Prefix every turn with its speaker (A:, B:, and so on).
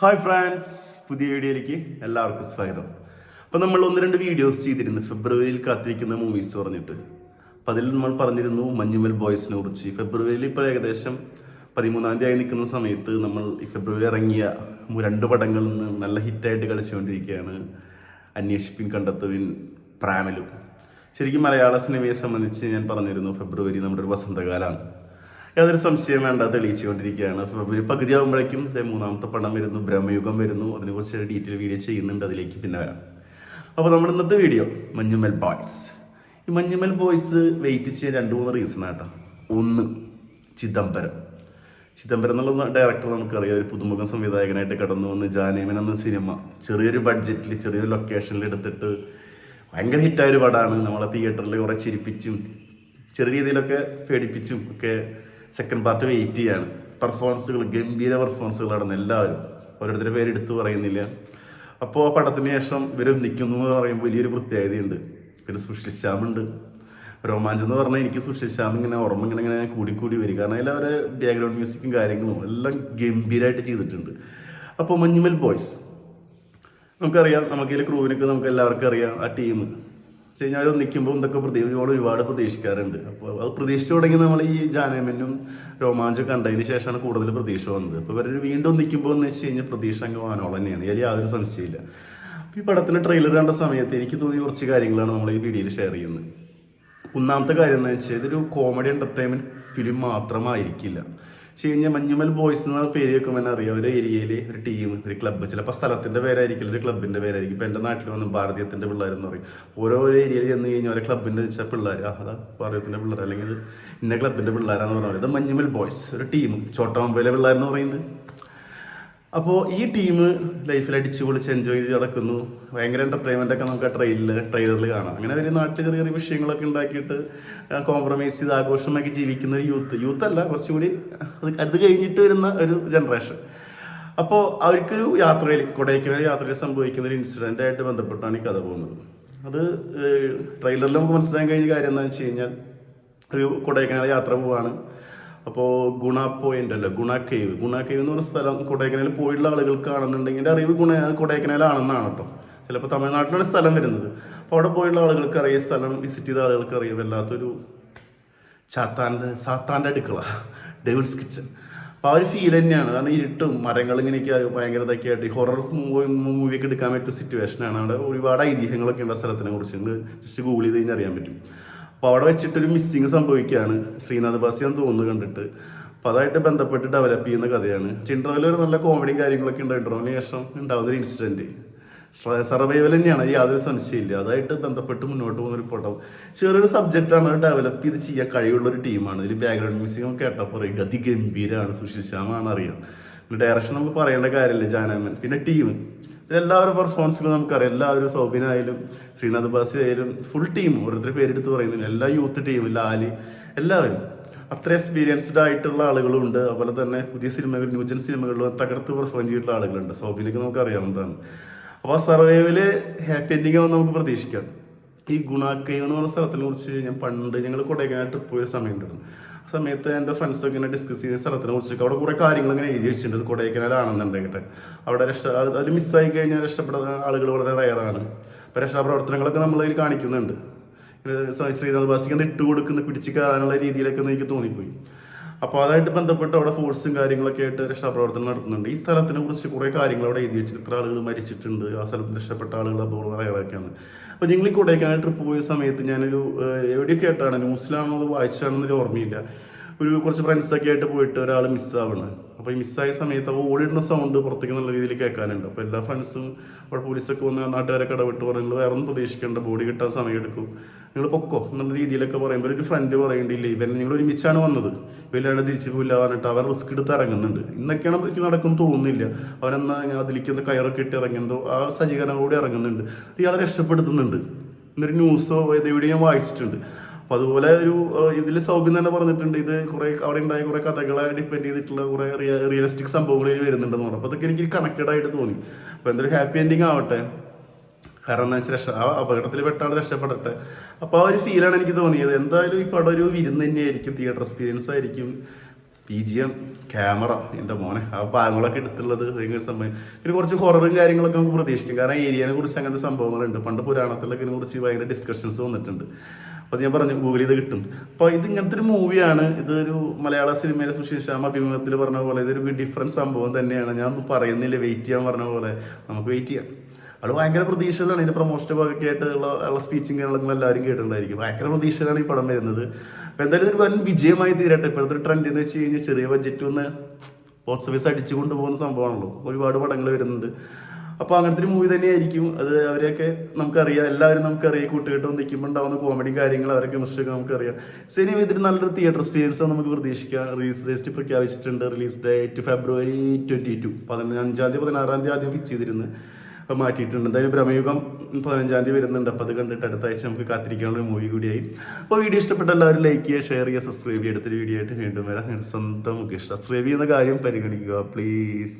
A: Hi France പുതിയ വീഡിയോയിലേക്ക് എല്ലാവർക്കും സ്വാഗതം. അപ്പോൾ നമ്മൾ ഒന്ന് രണ്ട് വീഡിയോസ് ചെയ്തിരുന്നു. ഫെബ്രുവരിയിൽ കാത്തിരിക്കുന്ന മൂവീസ് പറഞ്ഞിട്ട്. അപ്പോൾ അതിൽ നമ്മൾ പറഞ്ഞിരുന്നു മഞ്ഞുമൽ ബോയ്സിനെ കുറിച്ച്. ഫെബ്രുവരിയിൽ ഇപ്പോൾ ഏകദേശം പതിമൂന്നാം തീയതി ആയി നിൽക്കുന്ന സമയത്ത് നമ്മൾ ഈ ഫെബ്രുവരി ഇറങ്ങിയ രണ്ട് പടങ്ങളിൽ നിന്ന് നല്ല ഹിറ്റായിട്ട് കളിച്ചുകൊണ്ടിരിക്കുകയാണ് അന്വേഷിപ്പിൻ കണ്ടെത്തുവിൻ പ്രാമലും. ശരിക്കും മലയാള സിനിമയെ സംബന്ധിച്ച് ഞാൻ പറഞ്ഞിരുന്നു ഫെബ്രുവരി നമ്മുടെ ഒരു വസന്തകാലമാണ്. യാതൊരു സംശയം വേണ്ട തെളിയിച്ചുകൊണ്ടിരിക്കുകയാണ്. ഫെബ്രുവരി പകുതിയാകുമ്പോഴേക്കും മൂന്നാമത്തെ പടം വരുന്നു ബ്രഹ്മയുഗം വരുന്നു. അതിനെക്കുറിച്ച് ഡീറ്റെയിൽ വീഡിയോ ചെയ്യുന്നുണ്ട് അതിലേക്ക് പിന്നെ വരാം. അപ്പോൾ നമ്മുടെ ഇന്നത്തെ വീഡിയോ മഞ്ഞുമൽ ബോയ്സ് ഈ മഞ്ഞുമൽ ബോയ്സ് വെയിറ്റ് ചെയ്യാൻ രണ്ട് മൂന്ന് റീസൺ ആട്ടോ. ഒന്ന് ചിദംബരം. ചിദംബരം എന്നുള്ള ഡയറക്ടർ നമുക്കറിയാം ഒരു പുതുമുഖ സംവിധായകനായിട്ട് കടന്നു വന്ന് ജാനേമൻ എന്ന സിനിമ ചെറിയൊരു ബഡ്ജറ്റിൽ ചെറിയൊരു ലൊക്കേഷനിൽ എടുത്തിട്ട് ഭയങ്കര ഹിറ്റായ ഒരു പടമാണ് നമ്മളെ തിയേറ്ററിൽ കുറേ ചിരിപ്പിച്ചും ചെറിയ രീതിയിലൊക്കെ പേടിപ്പിച്ചും ഒക്കെ സെക്കൻഡ് പാർട്ട് വെയിറ്റ് ചെയ്യാണ്. പെർഫോമൻസുകൾ ഗംഭീര പെർഫോമൻസുകൾ എല്ലാവരും. ഓരോരുത്തരുടെ പേര് പറയുന്നില്ല. അപ്പോൾ ആ പടത്തിന് ശേഷം ഇവർ നിൽക്കുന്നു എന്ന് പറയുമ്പോൾ വലിയൊരു പ്രത്യേകതയുണ്ട്. പിന്നെ സുഷിൽ ശ്യാമുണ്ട് രോമാഞ്ചം എന്ന് പറഞ്ഞാൽ എനിക്ക് സുഷിൽ ശ്യാം ഇങ്ങനെ ഓർമ്മ ഇങ്ങനെ ഇങ്ങനെ കൂടിക്കൂടി കൂടി വരും. കാരണം അതിൽ അവരെ ബാക്ക്ഗ്രൗണ്ട് മ്യൂസിക്കും കാര്യങ്ങളും എല്ലാം ഗംഭീരമായിട്ട് ചെയ്തിട്ടുണ്ട്. അപ്പോൾ മഞ്ഞുമൽ ബോയ്സ് നമുക്കറിയാം നമുക്ക് ക്രൂവിനൊക്കെ നമുക്ക് എല്ലാവർക്കും അറിയാം ആ ടീം വെച്ച് കഴിഞ്ഞാൽ നിൽക്കുമ്പോൾ എന്തൊക്കെ പ്രതീക്ഷയോട് ഒരുപാട് പ്രതീക്ഷിക്കാറുണ്ട്. അപ്പോൾ അത് പ്രതീക്ഷിച്ചു തുടങ്ങി നമ്മൾ ഈ ജാനമനും രോമാഞ്ചം കണ്ടതിന് ശേഷമാണ് കൂടുതൽ പ്രതീക്ഷ വന്നത്. അപ്പോൾ ഇവർ വീണ്ടും നിൽക്കുമ്പോൾ എന്ന് വെച്ച് കഴിഞ്ഞാൽ പ്രതീക്ഷ അങ്ങ് വാനോളം തന്നെയാണ്. ഇതിൽ യാതൊരു സംശയമില്ല ഈ പടത്തിന്റെ ട്രെയിലർ കണ്ട സമയത്ത് എനിക്ക് തോന്നിയ കുറച്ച് കാര്യങ്ങളാണ് നമ്മൾ ഈ വീഡിയോയിൽ ഷെയർ ചെയ്യുന്നത്. ഒന്നാമത്തെ കാര്യം എന്ന് വെച്ചാൽ ഇതൊരു കോമഡി എന്റർടൈൻമെന്റ് ഫിലിം മാത്രമായിരിക്കില്ല. പക്ഷേ കഴിഞ്ഞാൽ മഞ്ഞുമൽ ബോയ്സ് എന്ന പേര് വെക്കുമ്പോൾ തന്നെ അറിയാം. ഒരു ഏരിയയിൽ ഒരു ടീം ഒരു ക്ലബ്ബ് ചിലപ്പോൾ സ്ഥലത്തിന്റെ പേരായിരിക്കില്ല ഒരു ക്ലബിന്റെ പേരായിരിക്കും. ഇപ്പോൾ എന്റെ നാട്ടിൽ വന്ന് ഭാരതീയത്തിന്റെ പിള്ളേരെന്ന് പറയും. ഓരോ ഏരിയയിൽ ചെന്ന് കഴിഞ്ഞാൽ ഒരു ക്ലബിന്റെ വെച്ചാൽ പിള്ളേർ അതാ ഭാരതീയത്തിന്റെ പിള്ളേർ അല്ലെങ്കിൽ ഇന്ന ക്ലബിന്റെ പിള്ളേരാന്ന് പറഞ്ഞാൽ ഇത് മഞ്ഞുമൽ ബോയ്സ് ഒരു ടീം ചോട്ടമമ്പയിലെ പിള്ളേരെന്ന് പറയുന്നത്. അപ്പോൾ ഈ ടീം ലൈഫിൽ അടിച്ചു പൊളിച്ച് എൻജോയ് ചെയ്ത് നടക്കുന്നു. ഭയങ്കര എന്റർടൈൻമെന്റ് ഒക്കെ നമുക്ക് ആ ട്രെയിലിൽ ട്രെയിലറിൽ കാണാം. അങ്ങനെ ഒരു നാട്ടിൽ ചെറിയ ചെറിയ വിഷയങ്ങളൊക്കെ ഉണ്ടാക്കിയിട്ട് കോംപ്രമൈസ് ചെയ്ത് ആഘോഷമാക്കി ജീവിക്കുന്ന ഒരു യൂത്ത് യൂത്ത് അല്ല കുറച്ചുകൂടി അത് കഴിഞ്ഞിട്ട് വരുന്ന ഒരു ജനറേഷൻ അപ്പോൾ അവർക്കൊരു യാത്രയിൽ കൊടൈക്കനാൽ യാത്രയിൽ സംഭവിക്കുന്ന ഒരു ഇൻസിഡന്റ് ആയിട്ട് ബന്ധപ്പെട്ടാണ് ഈ കഥ പോകുന്നത്. അത് ട്രെയിലറിൽ നമുക്ക് മനസ്സിലാക്കാൻ കഴിഞ്ഞ കാര്യം എന്താണെന്ന് വെച്ച് കഴിഞ്ഞാൽ ഒരു കൊടൈക്കനാൽ യാത്ര പോവാണ്. അപ്പോൾ ഗുണ പോയിന്റ് അല്ല? ഗുണ കേവ് ഗുണ കേവ് എന്ന് പറഞ്ഞ സ്ഥലം കൊടൈക്കനാലിൽ പോയിട്ടുള്ള ആളുകൾ കാണുന്നുണ്ടെങ്കിൽ എന്റെ അറിവ് ഗുണ കൊടൈക്കനാലാണെന്നാണ് കേട്ടോ. ചിലപ്പോൾ തമിഴ്നാട്ടിലാണ് സ്ഥലം വരുന്നത്. അപ്പോൾ അവിടെ പോയിട്ടുള്ള ആളുകൾക്ക് അറിയാം സ്ഥലം വിസിറ്റ് ചെയ്ത ആളുകൾക്ക് അറിയാം. വല്ലാത്തൊരു ചാത്താന്റെ സാത്താന്റെ അടുക്കള. ഡെവിൾസ് കിച്ചൺ അപ്പോൾ ആ ഒരു ഫീൽ തന്നെയാണ്. കാരണം ഇരുട്ടും മരങ്ങൾ ഇങ്ങനെയൊക്കെ ഭയങ്കര ഇതൊക്കെ ആയിട്ട് ഹൊറർ മൂവിയൊക്കെ എടുക്കാൻ പറ്റിയ സിറ്റുവേഷനാണ് അവിടെ ഒരുപാട് ഐതിഹ്യങ്ങളൊക്കെ ഉണ്ട് ആ സ്ഥലത്തിനെ കുറിച്ച്. ജസ്റ്റ് ഗൂഗിൾ ചെയ്ത് കഴിഞ്ഞാൽ അറിയാൻ പറ്റും. അപ്പോൾ അവിടെ വെച്ചിട്ടൊരു മിസ്സിങ് സംഭവിക്കുകയാണ്. ശ്രീനാഥ് ബാസിയാന്ന് തോന്നുന്നു കണ്ടിട്ട്. അപ്പോൾ അതായിട്ട് ബന്ധപ്പെട്ട് ഡെവലപ്പ് ചെയ്യുന്ന കഥയാണ്. ചിൻട്രോയിൽ ഒരു നല്ല കോമഡിയും കാര്യങ്ങളൊക്കെ ഉണ്ട് ഇൻട്രോന് ശേഷം ഉണ്ടാകുന്നൊരു ഇൻസിഡന്റ് സർവൈവൽ തന്നെയാണ്. യാതൊരു സംശയമില്ല അതായിട്ട് ബന്ധപ്പെട്ട് മുന്നോട്ട് പോകുന്ന ഒരു പടം. ചെറിയൊരു സബ്ജക്റ്റാണ് ഡെവലപ്പ് ചെയ്ത് ചെയ്യാൻ കഴിവുള്ള ഒരു ടീമാണ് ഇതിൽ ബാക്ക്ഗ്രൗണ്ട് മ്യൂസിക് കേട്ടപ്പോൾ പറയും ഗതി ഗംഭീരമാണ് സുശീൽ ശ്യാമാണ് അറിയാം. ഡയറക്ഷൻ നമുക്ക് പറയേണ്ട കാര്യമില്ല ജാനമൻ പിന്നെ ടീം ഇതിലെല്ലാവരും പെർഫോമൻസിലും നമുക്കറിയാം. എല്ലാവരും സൗബിനായാലും ശ്രീനാഥ് ബാസി ആയാലും ഫുൾ ടീം ഓരോരുത്തർ പേരെടുത്ത് പറയുന്നില്ല എല്ലാ യൂത്ത് ടീം ലാലി എല്ലാവരും. അത്ര എക്സ്പീരിയൻസ്ഡ് ആയിട്ടുള്ള ആളുകളുണ്ട്. അതുപോലെ തന്നെ പുതിയ സിനിമകൾ ന്യൂജൻ സിനിമകളിലും തകർത്ത് പെർഫോം ചെയ്തിട്ടുള്ള ആളുകളുണ്ട്. സൗബിനൊക്കെ നമുക്ക് അറിയാവുന്നതാണ് അപ്പോൾ ആ സർവൈവിൽ ഹാപ്പി എൻഡിങ് ആവും നമുക്ക് പ്രതീക്ഷിക്കാം. ഈ ഗുണാക്കൈ എന്ന് പറഞ്ഞ സ്ഥലത്തിനെ കുറിച്ച് ഞാൻ പണ്ട് ഞങ്ങൾ കൊടൈക്കനാൽ ട്രിപ്പ് പോയ സമയം ഉണ്ടായിരുന്നു. സമയത്ത് എന്റെ ഫ്രണ്ട്സൊക്കെ ഇങ്ങനെ ഡിസ്കസ് ചെയ്ത സ്ഥലത്തിനെ കുറിച്ചൊക്കെ അവിടെ കുറേ കാര്യങ്ങൾ ഇങ്ങനെ എഴുതി വെച്ചിട്ടുണ്ട്. കൊടൈക്കനാലാണെന്നുണ്ടെങ്കിൽ അവിടെ രക്ഷ അത് മിസ്സായി കഴിഞ്ഞാൽ രക്ഷപ്പെടുന്ന ആളുകൾ വളരെ റയറാണ് അപ്പോൾ രക്ഷാപ്രവർത്തനങ്ങളൊക്കെ നമ്മളതിൽ കാണിക്കുന്നുണ്ട്. ശ്രീനാഥ് ബാസിക്ക് ഇട്ട് കൊടുക്കുന്ന പിടിച്ച് കയറാനുള്ള രീതിയിലൊക്കെ എനിക്ക് തോന്നിപ്പോയി. അപ്പോൾ അതായിട്ട് ബന്ധപ്പെട്ട് അവിടെ ഫോഴ്സും കാര്യങ്ങളൊക്കെ ആയിട്ട് രക്ഷാപ്രവർത്തനം നടത്തുന്നുണ്ട്. ഈ സ്ഥലത്തിനെ കുറിച്ച് കുറേ കാര്യങ്ങൾ അവിടെ എഴുതി വെച്ചിട്ട് ഇത്ര ആളുകൾ മരിച്ചിട്ടുണ്ട്. ആ സ്ഥലത്ത് രക്ഷപ്പെട്ട ആളുകൾ അപകടം റയറൊക്കെയാണ് അപ്പോൾ ഞങ്ങൾ ഈ കൊടൈക്കനാൽ ട്രിപ്പ് പോയ സമയത്ത് ഞാനൊരു എവിടെയൊക്കെ ആയിട്ടാണ്? ന്യൂസിലാണോ അത് വായിച്ചാണെന്നൊരു ഓർമ്മയില്ല. ഒരു കുറച്ച് ഫ്രണ്ട്സൊക്കെ ആയിട്ട് പോയിട്ട് ഒരാൾ മിസ്സാവണം അപ്പോൾ ഈ മിസ്സായ സമയത്ത് അപ്പോൾ ഓടിയിടുന്ന സൗണ്ട് പുറത്തേക്ക് നല്ല രീതിയിൽ കേൾക്കാനുണ്ട്. അപ്പോൾ എല്ലാ ഫ്രണ്ട്സും അവിടെ പോലീസൊക്കെ വന്ന് നാട്ടുകാരൊക്കെ ഇടപെട്ട് പറയും നിങ്ങൾ വേറെ ഒന്നും പ്രതീക്ഷിക്കേണ്ട ബോഡി കിട്ടാൻ സമയം എടുക്കും നിങ്ങൾ പൊക്കോ എന്നുള്ള രീതിയിലൊക്കെ പറയുമ്പോൾ ഒരു ഫ്രണ്ട് പറയേണ്ടിയില്ല ഇവൻ നിങ്ങൾ ഒരുമിച്ചാണ് വന്നത്. ഇവരാണ് തിരിച്ചു പോയില്ല പറഞ്ഞിട്ട് അവർ റിസ്ക് എടുത്ത് ഇറങ്ങുന്നുണ്ട്. ഇന്നൊക്കെയാണ് എനിക്ക് നടക്കും തോന്നുന്നില്ല. അവനെന്നാ അതിലേക്ക് ഒന്ന് കയറൊക്കെ ഇട്ട് ഇറങ്ങുന്നതോ ആ സജ്ജീകരണം കൂടി ഇറങ്ങുന്നുണ്ട്. ഇയാളെ രക്ഷപ്പെടുത്തുന്നുണ്ട്. എന്നൊരു ന്യൂസോ ഇതെവിടെയും വായിച്ചിട്ടുണ്ട്. അപ്പോൾ അതുപോലെ ഒരു ഇതിൽ സൗബിൻ തന്നെ പറഞ്ഞിട്ടുണ്ട്. ഇത് കുറേ അവിടെ ഉണ്ടായ കുറേ കഥകളെ ഡിപ്പെൻഡ് ചെയ്തിട്ടുള്ള കുറേ റിയലിസ്റ്റിക് സംഭവങ്ങളിൽ വരുന്നുണ്ട് വരുന്നുണ്ടെന്ന് പറഞ്ഞു. അപ്പോൾ അതൊക്കെ എനിക്ക് കണക്റ്റഡ് ആയിട്ട് തോന്നി. അപ്പോൾ എന്തൊരു ഹാപ്പി എൻഡിങ് ആവട്ടെ. കാരണം എന്താ വെച്ചാൽ രക്ഷ ആ അപകടത്തിൽ പെട്ടാണ് രക്ഷപ്പെടട്ടെ. അപ്പോൾ ആ ഒരു ഫീലാണ് എനിക്ക് തോന്നിയത്. എന്തായാലും ഈ പടം ഒരു വിരുന്ന് തന്നെയായിരിക്കും. തിയേറ്റർ എക്സ്പീരിയൻസ് ആയിരിക്കും. പി ജി എം ക്യാമറ എന്റെ മോനെ. ആ ഭാഗങ്ങളൊക്കെ എടുത്തുള്ളത് ഭയങ്കര സംഭവം. പിന്നെ കുറച്ച് ഹൊററും കാര്യങ്ങളൊക്കെ നമുക്ക് പ്രതീക്ഷിക്കും. കാരണം ഏരിയനെ കുറിച്ച് അങ്ങനത്തെ സംഭവങ്ങളുണ്ട്. പണ്ട് പുരാണത്തിലൊക്കെ ഇതിനെ കുറിച്ച് ഭയങ്കര ഡിസ്കഷൻസ് വന്നിട്ടുണ്ട്. അപ്പോൾ ഞാൻ പറഞ്ഞു ഗൂഗിൾ ചെയ്ത് കിട്ടും. അപ്പോൾ ഇത് ഇങ്ങനത്തെ ഒരു മൂവിയാണ് ഇതൊരു മലയാള സിനിമയിലെ സുശീഷാമ അഭിമുഖത്തിൽ പറഞ്ഞ പോലെ ഇതൊരു ഡിഫറൻസ് സംഭവം തന്നെയാണ്. ഞാൻ പറയുന്നില്ല. വെയിറ്റ് ചെയ്യാൻ പറഞ്ഞ പോലെ നമുക്ക് വെയിറ്റ് ചെയ്യാം. അവിടെ ഭയങ്കര പ്രതീക്ഷയിലാണ്. ഇതിന്റെ പ്രൊമോഷന്റെ ഭാഗമൊക്കെ ആയിട്ടുള്ള ഉള്ള സ്പീച്ചും എല്ലാവരും കേട്ടിട്ടുണ്ടായിരിക്കും. ഭയങ്കര പ്രതീക്ഷയിലാണ് ഈ പടം വരുന്നത്. അപ്പോൾ എന്തായാലും ഇതൊരു വൻ വിജയമായി തീരട്ടെ. ഇപ്പോഴത്തെ ഒരു ട്രെൻഡ് എന്ന് വെച്ച് കഴിഞ്ഞാൽ ചെറിയ ബഡ്ജറ്റ് ഒന്ന് ബോക്സ് ഓഫീസ് അടിച്ചു കൊണ്ടുപോകുന്ന സംഭവമാണല്ലോ. ഒരുപാട് പടങ്ങൾ വരുന്നുണ്ട്. അപ്പോൾ അങ്ങനത്തെ ഒരു മൂവി തന്നെയായിരിക്കും. അത് അവരെയൊക്കെ നമുക്കറിയാം. എല്ലാവരും നമുക്കറിയാം. കൂട്ടുകെട്ടും നിൽക്കുമ്പോൾ ഉണ്ടാവുന്ന കോമഡിയും കാര്യങ്ങളും അവരെ കെമിസ്ട്രിയൊക്കെ നമുക്കറിയാം. സിനിമ ഇതിന് നല്ലൊരു തിയേറ്റർ എക്സ്പീരിയൻസ് നമുക്ക് പ്രതീക്ഷിക്കാം. റിലീസ് ഡേറ്റ് പ്രഖ്യാപിച്ചിട്ടുണ്ട്. Release date February twenty two പതിനഞ്ചാം തീയതി പതിനാറാം തീയതി ആദ്യം ഫിക്സ് ചെയ്തിരുന്നു. അപ്പോൾ മാറ്റിയിട്ടുണ്ട്. എന്തായാലും ബ്രഹ്മയുഗം പതിനഞ്ചാം തീയതി വരുന്നുണ്ട്. അപ്പോൾ അത് കണ്ടിട്ട് അടുത്ത ആഴ്ച നമുക്ക് കാത്തിരിക്കാനുള്ള മൂവി കൂടിയായി. അപ്പോൾ വീഡിയോ ഇഷ്ടപ്പെട്ട എല്ലാവരും ലൈക്ക് ചെയ്യുക ഷെയർ ചെയ്യുക സബ്സ്ക്രൈബ് ചെയ്യുക. അടുത്തൊരു വീഡിയോ ആയിട്ട് വീണ്ടും വരാം. സ്വന്തം നമുക്ക് സബ്സ്ക്രൈബ് ചെയ്യുന്ന കാര്യം പരിഗണിക്കുക. പ്ലീസ്